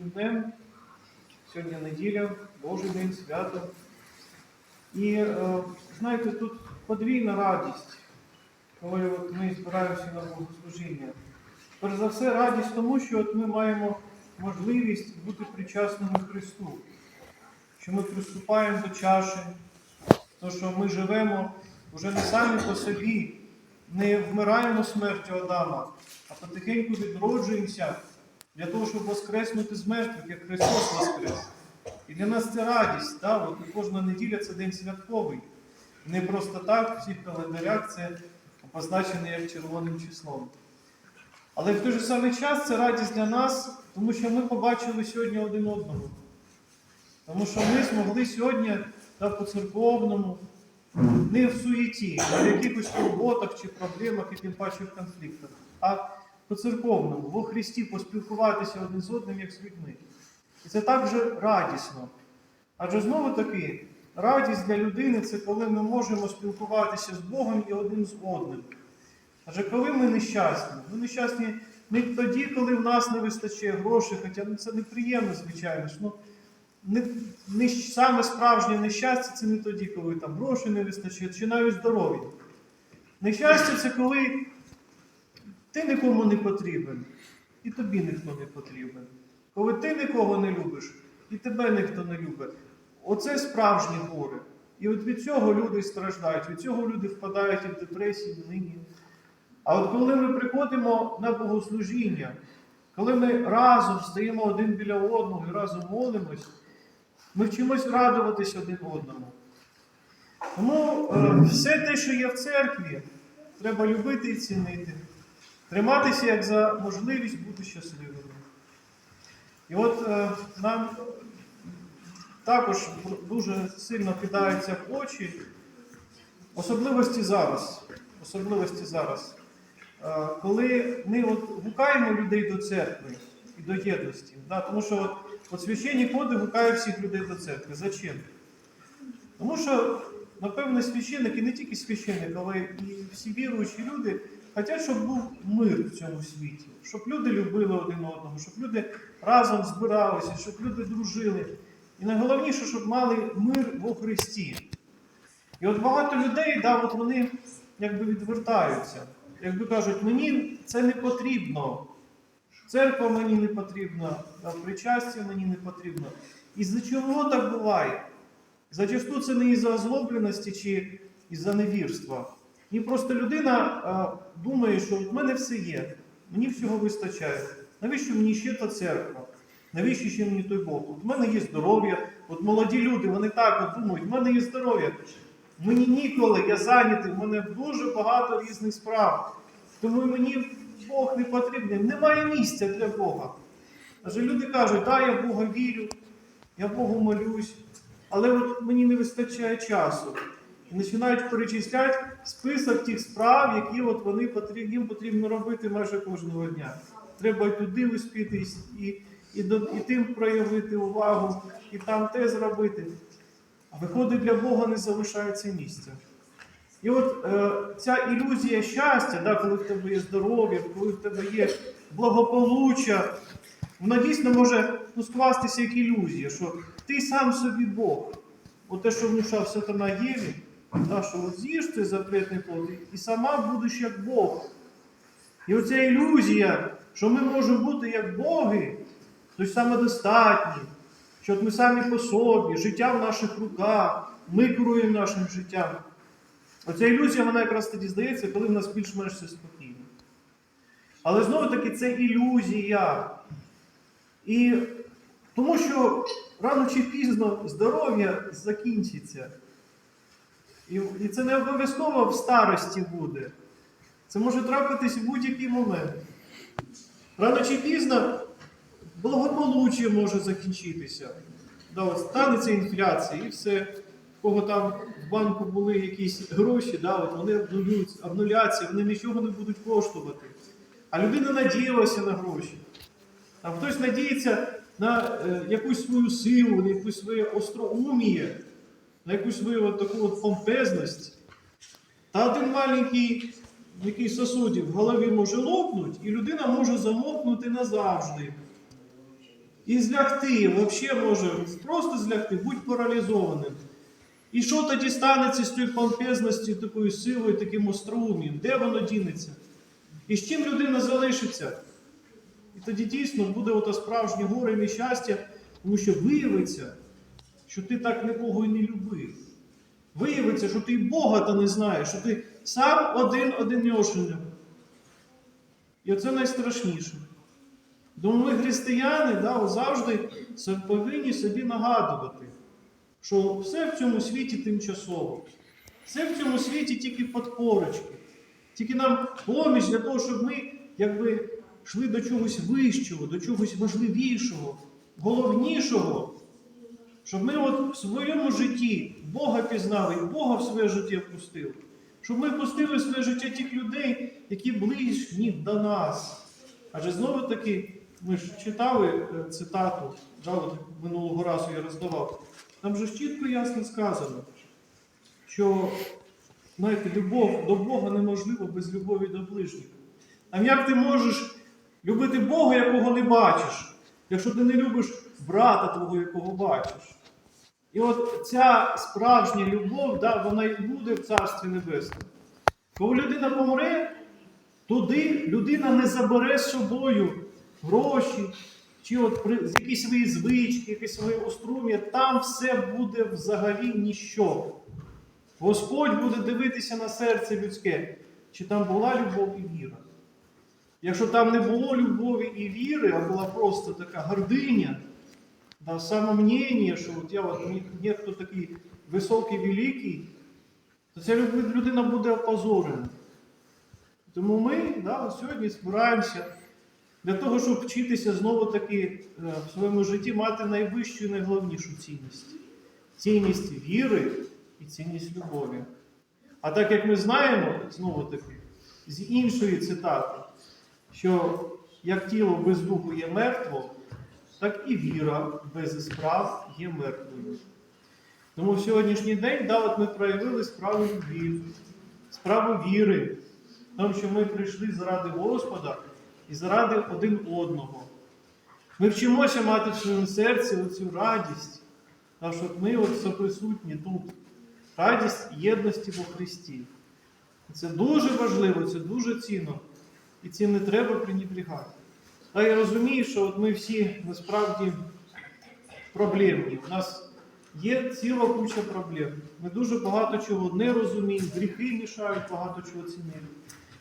сьогоднішнім днем. Сьогодні неділя, Божий день, свято. І е, знаєте, тут подвійна радість, коли от ми збираємося на богослужіння. Перш за все, радість тому, що от ми маємо можливість бути причасними Христу, що ми приступаємо до чаші, то, що ми живемо вже не самі по собі, не вмираємо смертю Адама, а потихеньку відроджуємося для того, щоб воскреснути з мертвих, як Христос воскрес. І для нас це радість. Да? От і кожна неділя це день святковий. Не просто так, в всіх календарях це позначено як червоним числом. Але в той же самий час це радість для нас, тому що ми побачили сьогодні один одного. Тому що ми змогли сьогодні та по церковному, не в суєті, не в якихось турботах чи проблемах, і тим паче в конфліктах, а по церковному, во Христі поспілкуватися один з одним, як з людьми. І це також радісно. Адже знову таки, радість для людини це коли ми можемо спілкуватися з Богом і один з одним. Адже коли ми нещасні, ми нещасні не тоді, коли в нас не вистачає грошей, хоча ну, це неприємно, звичайно. ж, Ну, не, не, саме справжнє нещастя це не тоді, коли там грошей не вистачає, чи навіть здоров'я. Нещастя це коли ти нікому не потрібен, і тобі ніхто не потрібен. Коли ти нікого не любиш, і тебе ніхто не любить. Оце справжнє горе. І от від цього люди страждають, від цього люди впадають і в депресію, в нині. А от коли ми приходимо на богослужіння, коли ми разом стоїмо один біля одного і разом молимось, ми вчимось радуватись один одному. Тому е, все те, що є в церкві, треба любити і цінити, триматися як за можливість бути щасливими. І от е, нам також дуже сильно кидаються в очі особливості зараз. Особливості зараз. Е, коли ми от гукаємо людей до церкви і до єдності, да, тому що от, от священні ходи гукають всіх людей до церкви. Зачем? Тому що, напевно, священники, не тільки священники, але і всі віруючі люди хочуть, щоб був мир в цьому світі, щоб люди любили один одного, щоб люди разом збиралися, щоб люди дружили. І найголовніше, щоб мали мир во Христі. І от багато людей, да, от вони якби відвертаються. Якби кажуть, мені це не потрібно. Церква мені не потрібна, причастя мені не потрібно. І за чого так буває? Зачасту це не із-за озлобленості чи із-за невірства. І просто людина а, думає, що в мене все є, мені всього вистачає. Навіщо мені ще та церква? Навіщо ще мені той Бог? От в мене є здоров'я, от молоді люди, вони так от думають, в мене є здоров'я. Мені ніколи, я зайнятий, в мене дуже багато різних справ. Тому мені Бог не потрібен. Немає місця для Бога. Адже люди кажуть, так, я Бога вірю, я Богу молюсь, але от мені не вистачає часу. І починають перечисляти список тих справ, які от вони потрібні, їм потрібно робити майже кожного дня. Треба і туди успітись, і, і, і тим проявити увагу, і там те зробити. А виходить, для Бога не залишається місця. І от е, ця ілюзія щастя, да, коли в тебе є здоров'я, коли в тебе є благополуччя, вона дійсно може ну, скластися як ілюзія, що ти сам собі Бог. От те, що внушав сатана Єві, от з'їж цей запретний плод, і сама будеш як Бог. І оця ілюзія, що ми можемо бути як Боги, тобто самодостатні, що от ми самі по собі, життя в наших руках, ми керуємо нашим життям. Оця ілюзія, вона якраз тоді здається, коли в нас більш-менш все спокійно. Але знову таки це ілюзія. І тому що рано чи пізно здоров'я закінчиться. І, і це не обов'язково в старості буде. Це може трапитись в будь-який момент. Рано чи пізно благополуччя може закінчитися. Да, от станеться інфляція і все. В кого там в банку були якісь гроші, да, от вони обнулюються, обнуляться, вони нічого не будуть коштувати. А людина надіялася на гроші. А хтось надіється на е, якусь свою силу, на якусь своє остроуміє, на якусь от таку от помпезність. Та один маленький який сосудів в голові може лопнути, і людина може замовкнути назавжди. і злягти, взагалі може просто злягти, будь паралізованим. І що тоді станеться з тією помпезності, такою силою, таким остроумієм? Де воно дінеться? І з чим людина залишиться? І тоді дійсно буде ото справжнє горе і нещастя, тому що виявиться, що ти так нікого і не любив. Виявиться, що ти і Бога та не знаєш, що ти сам один одиньошеним. І оце найстрашніше. Тому ми, християни, да, завжди повинні собі нагадувати, що все в цьому світі тимчасово. Все в цьому світі тільки подпорочки. Тільки нам поміч для того, щоб ми якби йшли до чогось вищого, до чогось важливішого, головнішого. Щоб ми от в своєму житті Бога пізнали і Бога в своє життя впустили. Щоб ми впустили в своє життя тих людей, які ближні до нас. Адже знову таки, ми ж читали е, цитату, да, минулого разу я роздавав. Там же чітко і ясно сказано, що знаєте, любов до Бога неможлива без любові до ближніх. Там як ти можеш любити Бога, якого не бачиш, якщо ти не любиш брата твого, якого бачиш? І от ця справжня любов, да, вона і буде в Царстві Небесному. Коли людина помре, туди людина не забере з собою гроші, чи от якісь свої звички, якісь свої острум'я, там все буде взагалі ніщо. Господь буде дивитися на серце людське, чи там була любов і віра. Якщо там не було любові і віри, а була просто така гординя, да, самомнення, що от я от, ні хто такий високий, великий, то ця людина буде опозорена. Тому ми да, сьогодні збираємося для того, щоб вчитися знову-таки е, в своєму житті мати найвищу і найголовнішу цінність. Цінність віри і цінність любові. А так як ми знаємо, знову-таки, з іншої цитати, що як тіло без духу є мертво, так і віра без справ є мертвою. Тому в сьогоднішній день да, от ми проявили справу любві, справу віри, тому, що ми прийшли заради Господа і заради один одного. Ми вчимося мати в своєму серці оцю радість, та що ми от соприсутні тут. Радість єдності во Христі. Це дуже важливо, це дуже цінно. І цим не треба пренебрігати. Та я розумію, що от ми всі насправді проблемні. У нас є ціла куча проблем. Ми дуже багато чого не розуміємо, гріхи мішають багато чого цінити.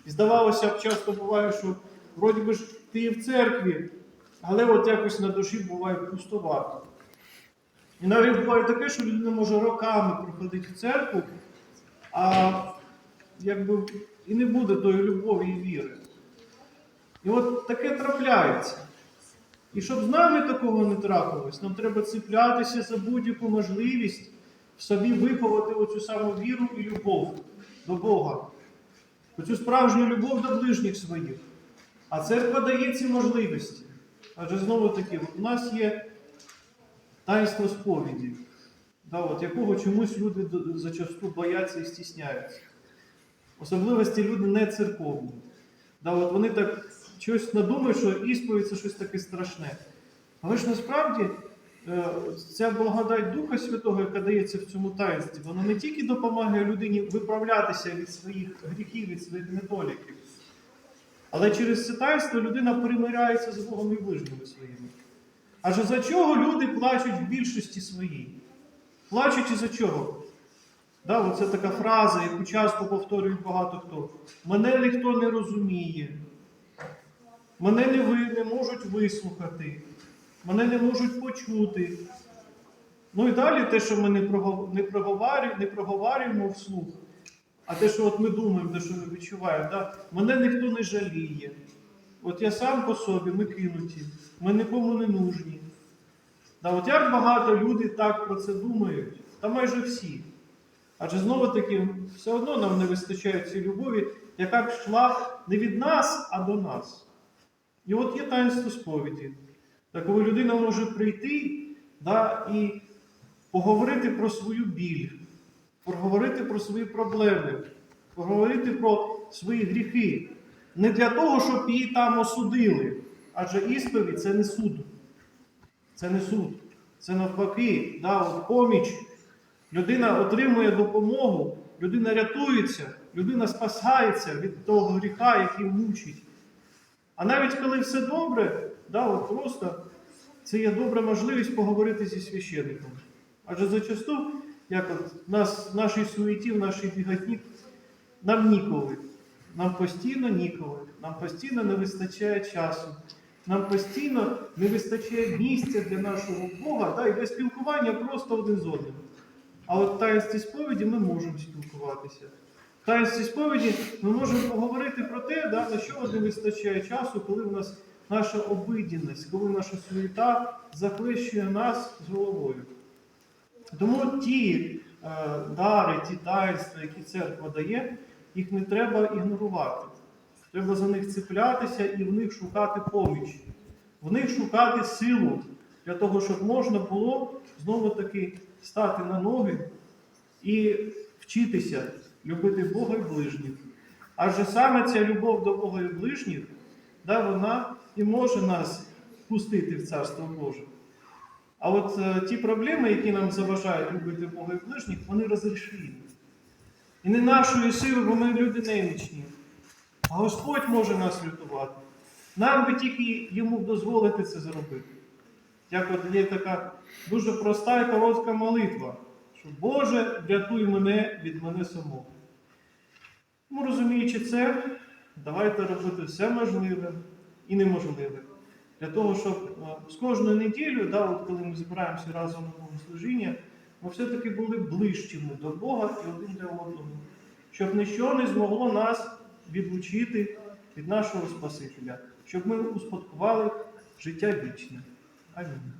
І здавалося б, часто буває, що вроді би ж ти є в церкві, але от якось на душі буває пустовато. І навіть буває таке, що людина може роками проходити в церкву, а якби і не буде тої любові і віри. І от таке трапляється. І щоб з нами такого не трапилось, нам треба ціплятися за будь-яку можливість в собі виховати оцю саму віру і любов до Бога, оцю справжню любов до ближніх своїх. А церква дає ці можливості. Адже знову таки, у нас є таїнство сповіді, да, от якого чомусь люди зачасту бояться і стісняються. Особливості люди не церковні. Да, от вони так щось надумають, що ісповідь це щось таке страшне. Але ж насправді е, ця благодать Духа Святого, яка дається в цьому таїнстві, вона не тільки допомагає людині виправлятися від своїх гріхів, від своїх недоліків, але через це таїнство людина примиряється з Богом і ближніми своїми. Адже за чого люди плачуть в більшості своїй? Плачуть із-за чого? Да, оце така фраза, яку часто повторюють багато хто. Мене ніхто не розуміє. Мене не, ви, можуть вислухати, мене не можуть почути. Ну і далі те, що ми не, прогов- не, проговарюємо вслух, а те, що от ми думаємо, те, що ми відчуваємо, да? мене ніхто не жаліє. От я сам по собі, ми кинуті, ми нікому не нужні. Да, от як багато люди так про це думають, та майже всі. Адже знову таки, все одно нам не вистачає цієї любові, яка б йшла не від нас, а до нас. І от є таїнство сповіді. Так, коли людина може прийти да, і поговорити про свою біль, поговорити про свої проблеми, поговорити про свої гріхи. Не для того, щоб її там осудили, адже ісповідь це не суд. Це не суд. Це навпаки, да, поміч. Людина отримує допомогу, людина рятується, людина спасається від того гріха, який мучить. А навіть коли все добре, да, от просто це є добра можливість поговорити зі священником. Адже зачасту, як от нас, нашій суеті, в нашій біготні, нам ніколи. Нам постійно ніколи, нам постійно не вистачає часу, нам постійно не вистачає місця для нашого Бога да, і для спілкування просто один з одним. А от в таїнстві сповіді ми можемо спілкуватися. Таїнстві сповіді ми можемо поговорити про те, да, на що не вистачає часу, коли в нас наша обидінність, коли наша суєта захлещує нас з головою. Тому ті е, дари, ті таїнства, які церква дає, їх не треба ігнорувати. Треба за них цеплятися і в них шукати поміч, в них шукати силу для того, щоб можна було знову-таки стати на ноги і вчитися любити Бога і ближніх. Адже саме ця любов до Бога і ближніх, да, вона і може нас пустити в Царство Боже. А от е, ті проблеми, які нам заважають любити Бога і ближніх, вони розрішені. І не нашої сили, бо ми люди немічні. А Господь може нас рятувати. Нам би тільки йому дозволити це зробити. Як от є така дуже проста і коротка молитва, що Боже, врятуй мене від мене самого. Ну, розуміючи це, давайте робити все можливе і неможливе. Для того, щоб е, з кожною неділею, да, от коли ми збираємося разом на богослужіння, ми все-таки були ближчими до Бога і один для одного, щоб ніщо не змогло нас відлучити від нашого Спасителя, щоб ми успадкували життя вічне. Амінь.